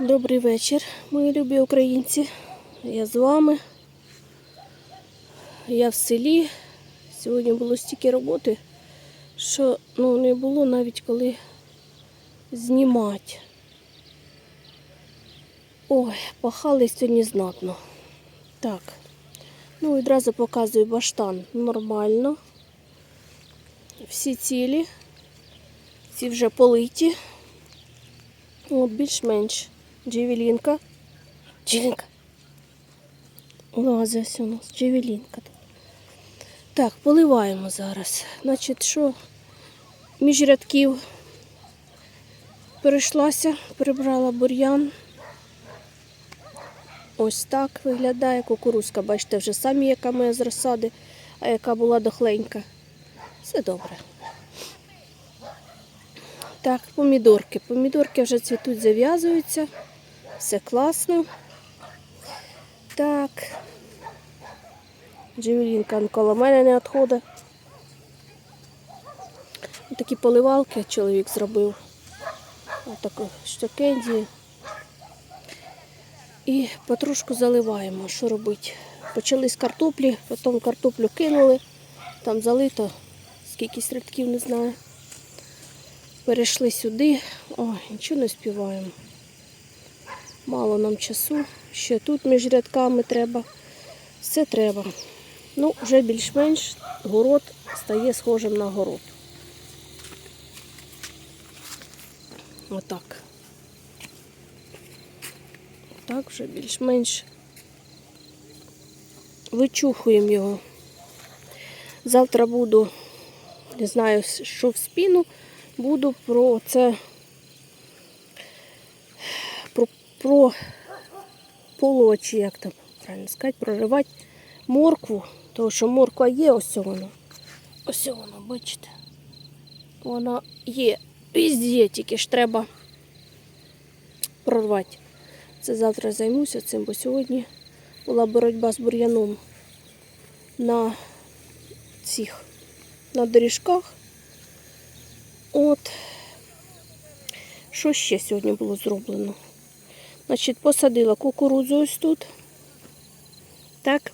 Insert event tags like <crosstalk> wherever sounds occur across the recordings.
Добрий вечір, мої любі українці. Я з вами. Я в селі. Сьогодні було стільки роботи, що ну, не було навіть коли знімати. Ой, пахали сьогодні знатно. Так. Ну, відразу показую баштан нормально. Всі цілі, ці вже политі. Більш-менш. Джевелінка. Джевелінка. Лазить у нас. Джевелінка. Так, поливаємо зараз. Значить, що між рядків перейшлася, прибрала бур'ян. Ось так виглядає кукурузка. Бачите, вже самі, яка моя з розсади, а яка була дохленька. Все добре. Так, помідорки. Помідорки вже цвітуть, зав'язуються. Все класно. Так. Джевелінка коло мене не відходить. Такі поливалки чоловік зробив. Отаку штукензію. І потрошку заливаємо. Що робити? Почали з картоплі, потім картоплю кинули, там залито, скільки рядків, не знаю. Перейшли сюди. Ой, нічого не співаємо. Мало нам часу. Ще тут між рядками треба. Все треба. Ну, вже більш-менш город стає схожим на город. Отак. Так вже більш-менш вичухуємо його. Завтра буду, не знаю, що в спіну, буду про це про, полочі, як там правильно сказати, проривати моркву, тому що морква є, ось вона. Ось вона, бачите. Вона є везде, тільки ж треба прорвати. Це завтра займуся цим, бо сьогодні була боротьба з бур'яном на цих на доріжках. От, що ще сьогодні було зроблено? Значить, посадила кукурудзу ось тут. Так,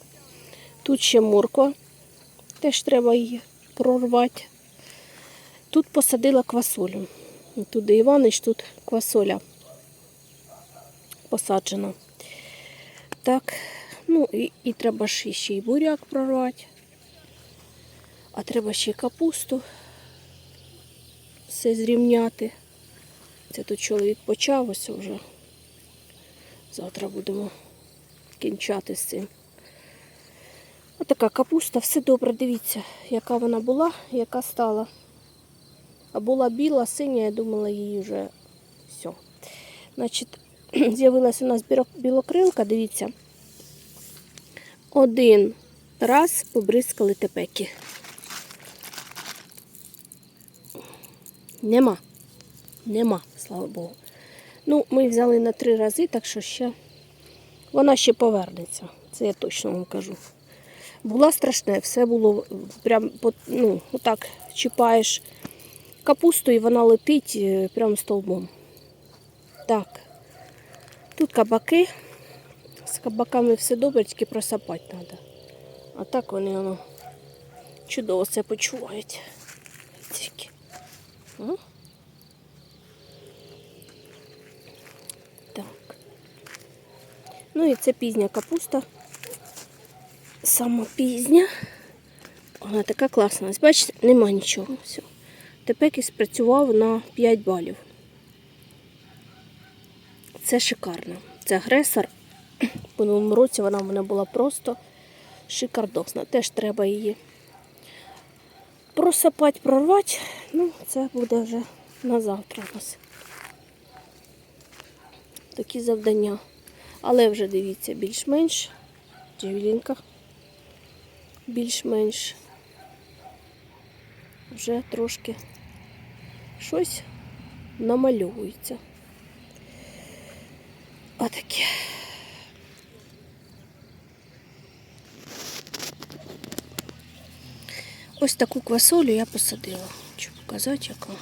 тут ще морква. Теж треба її прорвати. Тут посадила квасолю. Туди Іванич, тут квасоля посаджена. Так, ну і, і треба ж ще й буряк прорвати. А треба ще й капусту все зрівняти. Це тут чоловік почав ось вже. Завтра будемо кінчати з цим. Отака капуста, все добре, дивіться, яка вона була, яка стала. А була біла, синя, я думала, її вже все. Значить, <clears throat> з'явилася у нас білокрилка, дивіться. Один раз побризкали тепеки. Нема. Нема, слава Богу. Ну, ми взяли на три рази, так що ще вона ще повернеться. Це я точно вам кажу. Була страшне, все було прям ну, отак чіпаєш капусту і вона летить е, прям столбом. Так. Тут кабаки. З кабаками все добре, тільки просапати треба. А так вони воно чудово себе почувають. Тільки. М? Так. Ну і це пізня капуста. Сама пізня. Вона така класна. Ось Бачите, нема нічого. Все. Тепеки спрацював на 5 балів. Це шикарно. Це агресор. <clears throat> В минулому році вона в мене була просто шикардосна. Теж треба її просапати, прорвати. Ну, це буде вже на завтра у нас. Такі завдання. Але вже дивіться, більш-менш. Джевелінка. Більш-менш. Вже трошки щось намальовується. Отаке. Ось таку квасолю я посадила. Хочу показати, яка.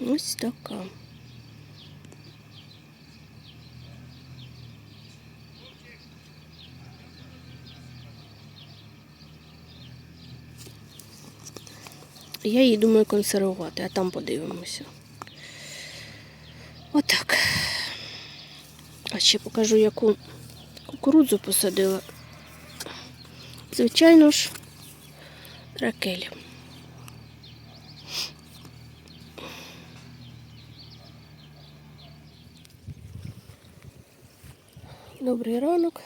Ось така. Я її думаю консервувати, а там подивимося. Отак. А ще покажу, яку кукурудзу посадила. Звичайно ж, ракель. Добрий ранок.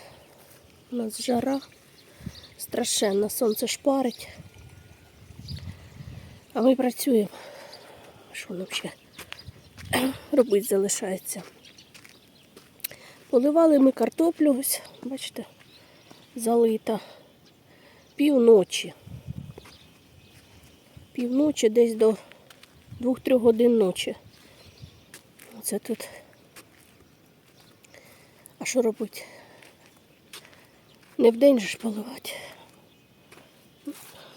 У нас жара страшенна, сонце шпарить. А ми працюємо. Що нам ще робити залишається? Поливали ми картоплю, ось, бачите, залита півночі. Півночі десь до 2-3 годин ночі. Оце тут. А що робити? Не вдень же ж поливати.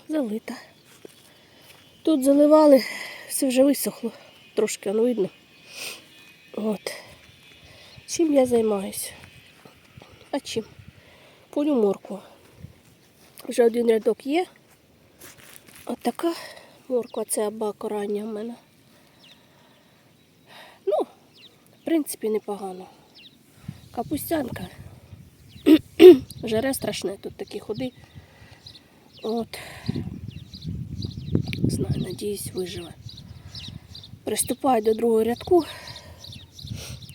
Залита. Тут заливали, все вже висохло, трошки воно видно. От. Чим я займаюся? А чим? Полю моркву. Вже один рядок є. От така морква, це абако рання в мене. Ну, в принципі, непогано. Капустянка. <clears throat> Жаре страшне, тут такі ходи. От. Не знаю, надіюсь, виживе. Приступаю до другого рядку.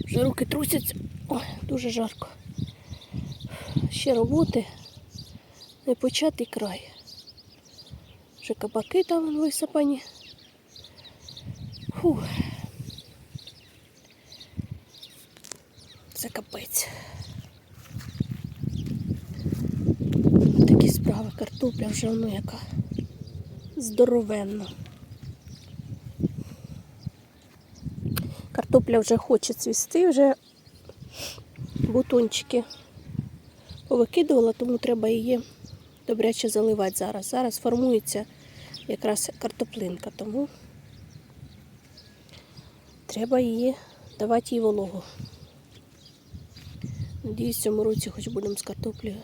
Вже руки трусяться. Ой, дуже жарко. Ще роботи. Не початий край. Вже кабаки там висипані. Фух. Це капець. Такі справи, картопля вже ну яка здоровенна. Картопля вже хоче цвісти, вже бутончики повикидувала, тому треба її добряче заливати зараз. Зараз формується якраз картоплинка, тому треба її давати їй вологу. Надіюсь, в цьому році хоч будемо з картоплею.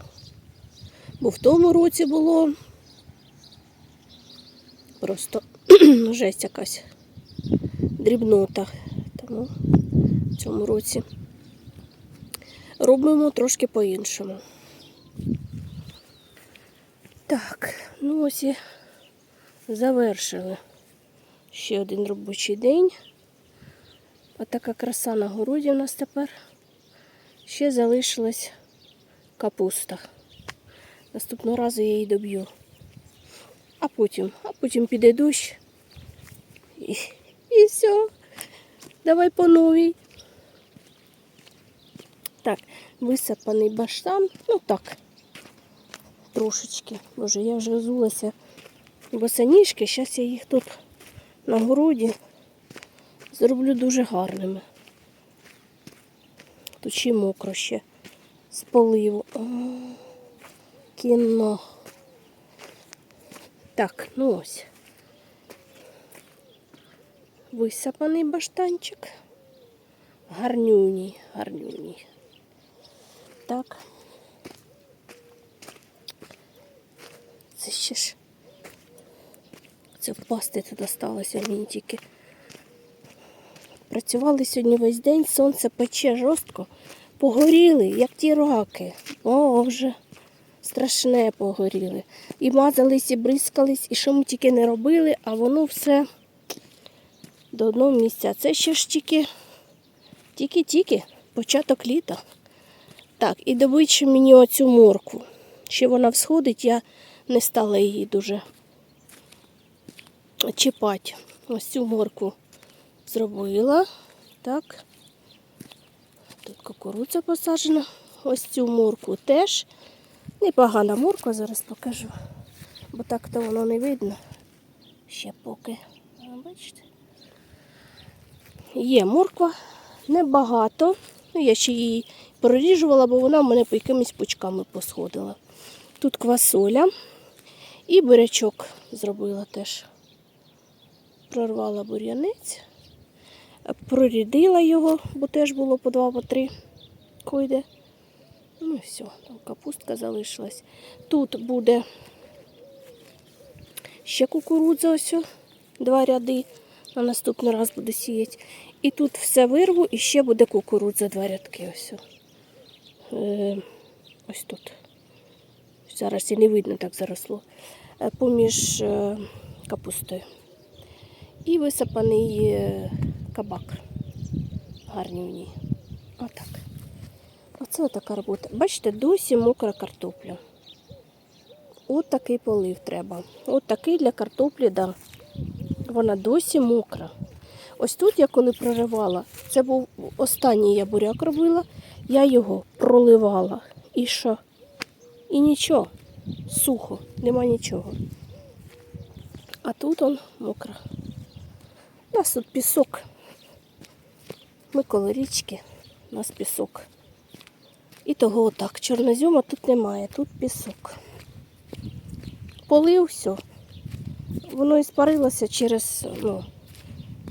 Бо в тому році було просто <clears throat> жесть якась дрібнота. Тому в цьому році робимо трошки по-іншому. Так, ну ось і завершили ще один робочий день. Отака краса на городі у нас тепер. Ще залишилась капуста. Наступного разу я її доб'ю. А потім, а потім піде дощ. І, і все. Давай по новій. Так, висипаний баштан. Ну так, трошечки. Боже, я вже зулася босоніжки. Зараз я їх тут на городі зроблю дуже гарними. Тут ще мокро ще з поливу. Кіно. Так, ну ось. Висапаний баштанчик. Гарнюній, гарнюній. Так. Це ще ж. Це впасти туди сталося мені тільки. Працювали сьогодні весь день, сонце пече жорстко. Погоріли, як ті раки. О, вже страшне погоріли. І мазались, і бризкались, і що ми тільки не робили, а воно все до одного місця. Це ще ж тільки, тільки-тільки, початок літа. Так, і добить ще мені оцю моркву. Ще вона всходить, я не стала її дуже чіпати. Ось цю моркву зробила. Так. Тут кукурудза посаджена. Ось цю моркву теж. Непогана морква, зараз покажу. Бо так-то воно не видно. Ще поки. Бачите? Є морква, небагато. Ну, я ще її проріжувала, бо вона в мене по якимись пучками посходила. Тут квасоля і бурячок зробила теж. Прорвала бур'янець. Прорідила його, бо теж було по два, по три койде. Ну і все, там капустка залишилась. Тут буде ще кукурудза ось, два ряди. На наступний раз буду сіяти. І тут все вирву, і ще буде кукурудза, два рядки. Ось. Е, ось тут. Зараз і не видно, так заросло. Е, Поміж е, капустою. І висипаний кабак. Гарні в ній. Отак. Оце така робота. Бачите, досі мокра картопля. От такий полив треба. От такий для картоплі, да. Вона досі мокра. Ось тут я коли проривала, це був останній я буряк робила, я його проливала. І що? І нічого. Сухо, нема нічого. А тут он мокра. У нас тут пісок. Ми коло річки, у нас пісок. І того отак. Чорнозьома тут немає, тут пісок. Полив все. Воно і спарилося через ну,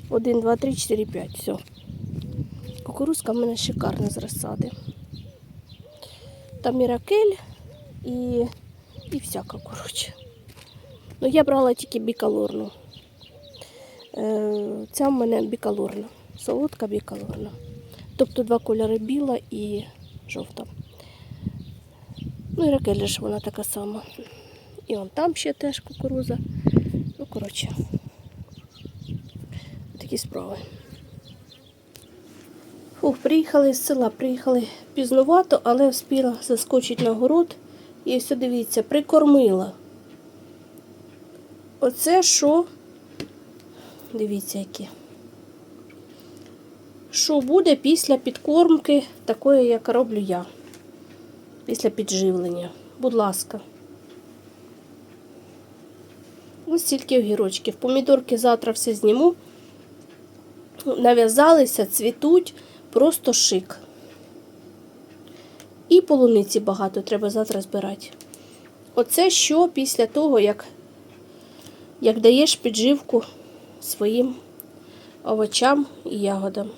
1, 2, 3, 4, 5. Все. Кукурузка в мене шикарна з розсади. Там міракель і, і всяка, коротше. Ну, я брала тільки бікалорну. Е, ця в мене бікалорна. Солодка бікалорна. Тобто два кольори біла і жовта. Ну і ракеля ж вона така сама. І он там ще теж кукуруза. Ну, коротше, такі справи. Фух, приїхали з села, приїхали пізнувато, але встигла заскочити на город. І ось дивіться, прикормила. Оце що? Дивіться, які. Що буде після підкормки, такої, як роблю я. Після підживлення. Будь ласка. Ось стільки огірочків. Помідорки завтра все зніму. Нав'язалися, цвітуть, просто шик. І полуниці багато треба завтра збирати. Оце що після того, як, як даєш підживку своїм овочам і ягодам.